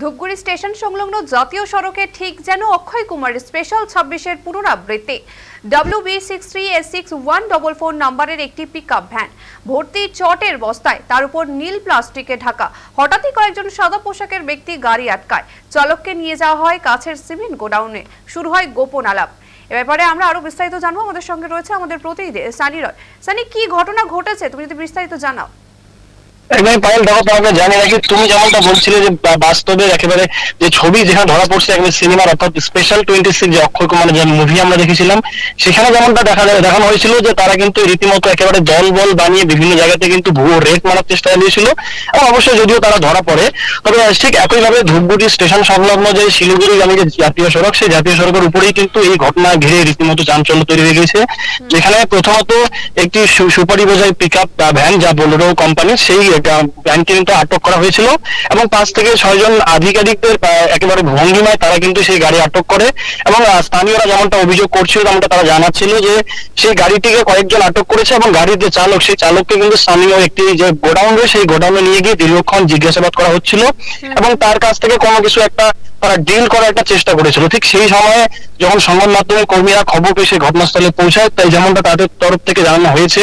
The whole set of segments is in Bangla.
ধূপগুড়ি স্টেশন সংলগ্ন জাতীয় সড়কে ঠিক যেন অক্ষয় কুমার স্পেশাল ছাব্বিশের পুনরাবৃত্তি। W B six three S six one double four নাম্বারের একটি পিক ভ্যান ভর্তি চটের বস্তায়, তার উপর নীল প্লাস্টিকে ঢাকা। হঠাৎই কয়েকজন সাদা পোশাকের ব্যক্তি গাড়ি আটকায়। চালককে নিয়ে যাওয়া হয় কাছের সিমেন্ট গোডাউনে। শুরু হয় গোপন আলাপ। এ ব্যাপারে আমরা আরও বিস্তারিত জানব। আমাদের সঙ্গে রয়েছে আমাদের প্রতিনিধি, সানি রয়। সানি, কি ঘটনা ঘটেছে? তুমি যদি বিস্তারিত জানাও। একদম পায়েল দেখো তোমাকে জানি নাকি তুমি যেমনটা বলছিলে যে বাস্তবে একেবারে যে ছবি যেখানে ধরা পড়ছে একেবারে সিনেমার অর্থাৎ স্পেশাল টোয়েন্টি সিক্স যে অক্ষয় কুমারের যে মুভি আমরা দেখেছিলাম সেখানে যেমনটা দেখা দেখানো হয়েছিল যে তারা কিন্তু রীতিমতো একেবারে দল বল বানিয়ে বিভিন্ন জায়গাতে কিন্তু ভুয়ো রেট মারার চেষ্টা চালিয়েছিল এবং অবশ্যই যদিও তারা ধরা পড়ে তবে ঠিক একইভাবে ধূপগুড়ি স্টেশন সংলগ্ন যে শিলিগুড়ি আমি যে জাতীয় সড়ক সেই জাতীয় সড়কের উপরেই কিন্তু এই ঘটনা ঘিরে রীতিমতো চাঞ্চল্য তৈরি হয়ে গেছে যেখানে প্রথমত একটি সুপারি বোঝাই পিক আপ ভ্যান যা বোলেরো কোম্পানি সেই ভ্যানকে কিন্তু আটক করা হয়েছিল এবং পাঁচ থেকে ছয়জন আধিকারিকদের একেবারে ভঙ্গিমায় তারা কিন্তু সেই গাড়ি আটক করে এবং স্থানীয়রা যেমনটা অভিযোগ করছিল যেমনটা তারা জানাচ্ছিল যে সেই গাড়িটিকে কয়েকজন আটক করেছে এবং গাড়ির যে চালক, সেই চালককে কিন্তু স্থানীয় একটি যে গোডাউন রয়েছে, সেই গোডাউনে নিয়ে গিয়ে দীর্ঘক্ষণ জিজ্ঞাসাবাদ করা হচ্ছিল এবং তার কাছ থেকে কোনো কিছু একটা তারা ডিল করার একটা চেষ্টা করেছিল। ঠিক সেই সময়ে যখন সংবাদ মাধ্যমের কর্মীরা খবর পেয়ে সেই ঘটনাস্থলে পৌঁছায়, তাই যেমনটা তাদের তরফ থেকে জানানো হয়েছে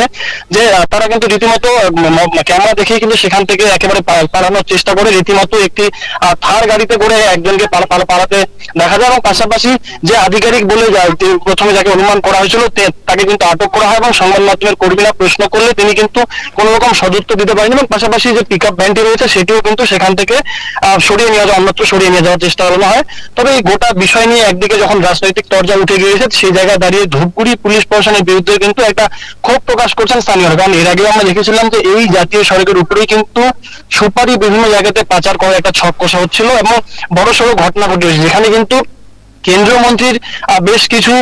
যে তারা কিন্তু রীতিমতো ক্যামেরা দেখে কিন্তু সেখান থেকে একেবারে পালানোর চেষ্টা করে। রীতিমতো একটি থার গাড়িতে করে একজনকে পালা- পালা- পালাতে দেখা যায়। এবং পাশাপাশি যে আধিকারিক বলে প্রথমে যাকে অনুমান করা হয়েছিল তাকে কিন্তু আটক করা হয় এবং সংবাদ মাধ্যমের কর্মীরা প্রশ্ন করলে তিনি কিন্তু কোন রকম সদুত্তর দিতে পারেনি এবং পাশাপাশি যে পিক আপ ভ্যানটি রয়েছে, সেটিও কিন্তু সেখান থেকে সরিয়ে নিয়ে যাওয়া, অন্যত্র সরিয়ে নিয়ে যাওয়ার চেষ্টা চালানো হয়। তবে এই গোটা বিষয় নিয়ে একদিকে যখন রাজনৈতিক তরজা উঠে গিয়েছে, সেই জায়গায় দাঁড়িয়ে ধূপগুড়ি পুলিশ প্রশাসনের বিরুদ্ধে কিন্তু একটা ক্ষোভ প্রকাশ করছেন স্থানীয়রা। কারণ এর আগেও আমরা দেখেছিলাম যে এই জাতীয় সড়কের উপরেই কিন্তু সুপারি বিভিন্ন জায়গাতে পাচার করার একটা ছক কষা হচ্ছিল এবং বড় সড়ো ঘটনা ঘটেছে যেখানে কিন্তু কেন্দ্রীয় মন্ত্রীর বেশ কিছু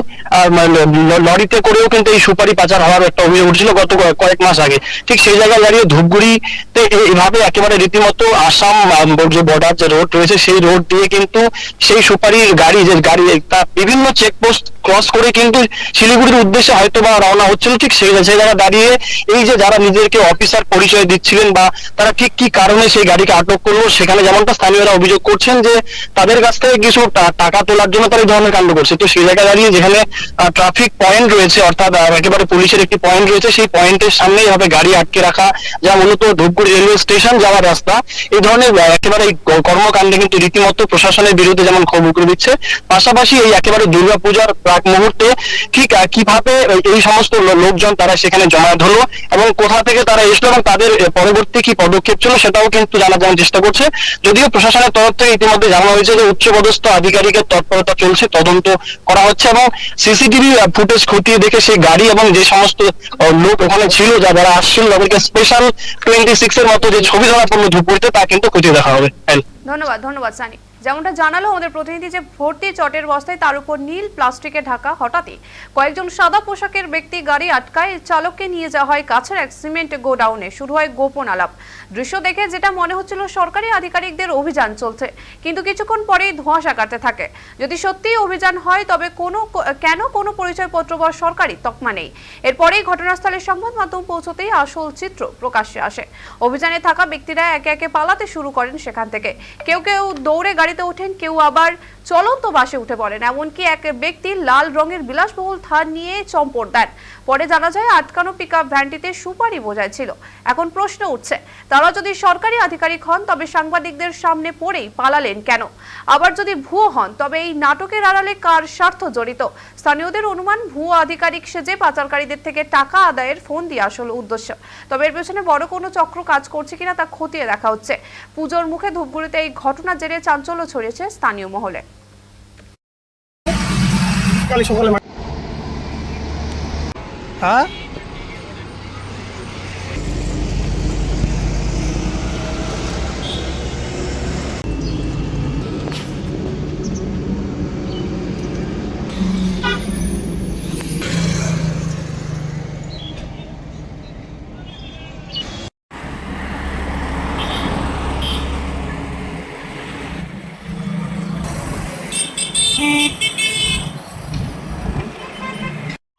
মানে, লরিতে করেও কিন্তু এই সুপারি পাচার হওয়ার একটা অভিযোগ উঠছিল গত কয়েক- মাস আগে। ঠিক সেই জায়গায় দাঁড়িয়ে ধূপগুড়িতে এইভাবে একেবারে রীতিমতো আসাম যে বর্ডার যে রোড রয়েছে সেই রোড দিয়ে কিন্তু সেই সুপারির গাড়ি যে গাড়ি তা বিভিন্ন চেকপোস্ট ক্রস করে কিন্তু শিলিগুড়ির উদ্দেশ্যে হয়তো বা রওনা হচ্ছিল, ঠিক সেই সেই জায়গায় দাঁড়িয়ে এই যে যারা নিজেদেরকে অফিসার পরিচয় দিচ্ছিলেন বা তারা ঠিক কি কারণে সেই গাড়িকে আটক করল, সেখানে যেমনটা স্থানীয়রা অভিযোগ করছেন যে তাদের কাছ থেকে কিছু টাকা তোলার জন্য তারা এই ধরনের কাণ্ড করছে। তো সেই জায়গায় দাঁড়িয়ে যেখানে ট্রাফিক পয়েন্ট রয়েছে, অর্থাৎ একেবারে পুলিশের একটি পয়েন্ট রয়েছে, সেই পয়েন্টের সামনেই হবে গাড়ি আটকে রাখা, যা মূলত ধূপগুড়ি রেলওয়ে স্টেশন যাওয়ার রাস্তা। এই ধরনের একেবারে এই কর্মকাণ্ডে কিন্তু রীতিমতো প্রশাসনের বিরুদ্ধে যেমন ক্ষোভ উগরে দিচ্ছে, পাশাপাশি এই একেবারে দুর্গাপূজার প্রাক মুহূর্তে ঠিক কীভাবে এই সমস্ত লোকজন তারা সেখানে জমায়েত হলো এবং কোথা থেকে তারা এসলো এবং তাদের পরবর্তী কি পদক্ষেপ ছিল সেটাও কিন্তু জানার জন্য চেষ্টা করছে। যদিও প্রশাসনের তরফ থেকে ইতিমধ্যে জানানো হয়েছে যে উচ্চপদস্থ আধিকারিকের তৎপরতা চলছে, তদন্ত করা হচ্ছে এবং সিসিটিভি ফুটেজ খতিয়ে দেখে সেই গাড়ি এবং যে সমস্ত লোক ওখানে ছিল যা, যারা আসছিল তাদেরকে স্পেশাল টোয়েন্টি সিক্স এর মতো যে ছবি ধরা পড়ল ধূপগুড়িতে তা কিন্তু খতিয়ে দেখা হবে। ধন্যবাদ ধন্যবাদ, সানি। যেমনটা জানালো আমাদের প্রতিনিধি যে ভর্তি চটের বস্তায় তার উপর নীল প্লাস্টিকে ঢাকা হঠাৎই। কয়েকজন সাদা পোশাকের ব্যক্তি গাড়ি আটকায় চালককে নিয়ে যাওয়া হয় কাছের এক সিমেন্ট গোডাউনে। শুরু হয় গোপন আলাপ। দৃশ্য দেখে যেটা মনে হচ্ছিল সরকারি আধিকারিকদের অভিযান চলছে, কিন্তু কিছুক্ষণ পরেই ধোঁয়াশা কাটতে থাকে। যদি সত্যিই অভিযান হয়, তবে কোনো কেন কোনো পরিচয়পত্র বা সরকারি তকমা নেই? এরপরেই ঘটনাস্থলে সংবাদ মাধ্যম পৌঁছতেই আসল চিত্র প্রকাশ্যে আসে। অভিযানে থাকা ব্যক্তিরা একে একে পালাতে শুরু করেন সেখান থেকে। কেউ কেউ দৌড়ে ওঠেন কেউ আবার চলন্ত বাসে উঠে পড়েন। এমনকি এক ব্যক্তি লাল রঙের বিলাসবহুল থার নিয়ে চম্পট দেন। পরে জানা যায়, আটকানো পিকআপ ভ্যানটিতে সুপারি বোঝাই ছিল। এখন প্রশ্ন উঠছে, তারা যদি সরকারি আধিকারিক হন, তবে সাংবাদিকদের সামনে পড়েই পালালেন কেন? আবার যদি ভুয়ো হন, তবে এই নাটকের আড়ালে কার স্বার্থ জড়িত? স্থানীয়দের অনুমান, ভুয়ো আধিকারিক সেজে পাচারকারীদের থেকে টাকা আদায়ের ফোন দিয়ে আসল উদ্দেশ্য। তবে এর পেছনে বড় কোনো চক্র কাজ করছে কিনা তা খতিয়ে দেখা হচ্ছে। পুজোর মুখে ধূপগুড়িতে এই ঘটনার জেরে চাঞ্চল্য ছড়িয়েছে স্থানীয় মহলে। কালি সকালে মা- হ্যাঁ?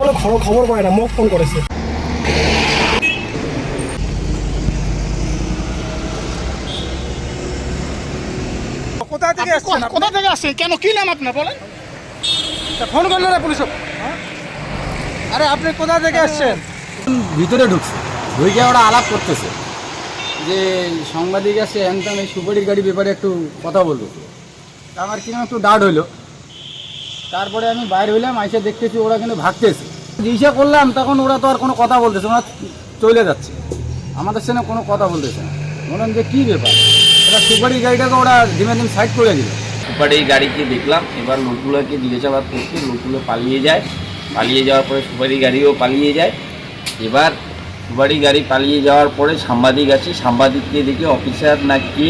কোনো খবর খবর পায় না মোক ফোন করেছে। কোথা থেকে আসছেন কোথা থেকে আসছেন? কেন কি নাম আপনার বলেন? ফোন করল না পুলিশ আরে আপনি কোথা থেকে আসছেন ভিতরে ঢুকছে। ঢুকে ওরা আলাপ করতেছে। যে সাংবাদিক আছে হ্যানত্যান এই সুপারির গাড়ি ব্যাপারে একটু কথা তা আমার কীরকম একটু ডাউট হইল। তারপরে আমি বাইরে হইলাম আইসা দেখতেছি ওরা কিন্তু ভাগতেছে। জিজ্ঞাসা করলাম, তখন ওরা তো আর কোনো কথা বলতেছে ওরা চলে যাচ্ছে। আমাদের সঙ্গে কোনো কথা বলতেছে না। বললাম যে, কী ব্যাপার? ওরা সুপারি গাড়িটাকে ওরা দিনে দিন সাইড করে দিল। সুপারি গাড়িকে দেখলাম, এবার লোকগুলোকে জিজ্ঞাসাবাদ করতে লোকগুলো পালিয়ে যায়। পালিয়ে যাওয়ার পরে সুপারি গাড়িও পালিয়ে যায়। এবার সুপারি গাড়ি পালিয়ে যাওয়ার পরে সাংবাদিক আছে, সাংবাদিককে দেখে অফিসার না কে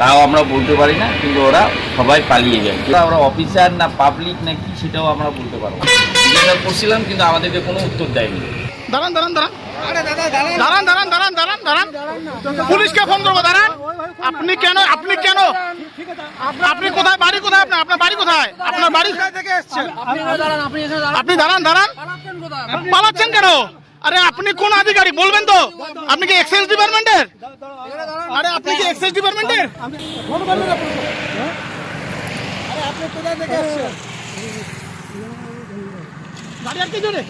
তাও আমরা বলতে পারি না কিন্তু ওরা সবাই পালিয়ে যায়। ওরা অফিসার না পাবলিক না কি সেটাও আমরা বলতে পারব জিজ্ঞাসা করছিলাম কিন্তু আমাদেরকে কোনো উত্তর দেয়নি। দাঁড়ান দাঁড়ান দাঁড়ান। দাঁড়ান দাঁড়ান দাঁড়ান দাঁড়ান দাঁড়ান। পুলিশকে ফোন করব দাঁড়ান। আপনি কেন আপনি কেন? আপনি কোথায়? বাড়ি কোথায় আপনার? আপনার বাড়ি কোথায়? আপনার বাড়ি থেকে আপনি দাঁড়ান দাঁড়ান পালাচ্ছেন কেন? আরে আপনি কোন আধিকারিক? বলবেন তো। আপনি কি এক্সাইজ ডিপার্টমেন্টের আরে আপনি কি এক্সাইজ ডিপার্টমেন্টের ফোন করবেন না পুলিশ আরে আপনি কোথা থেকে আসছেন? গাড়ি আটকে জোরে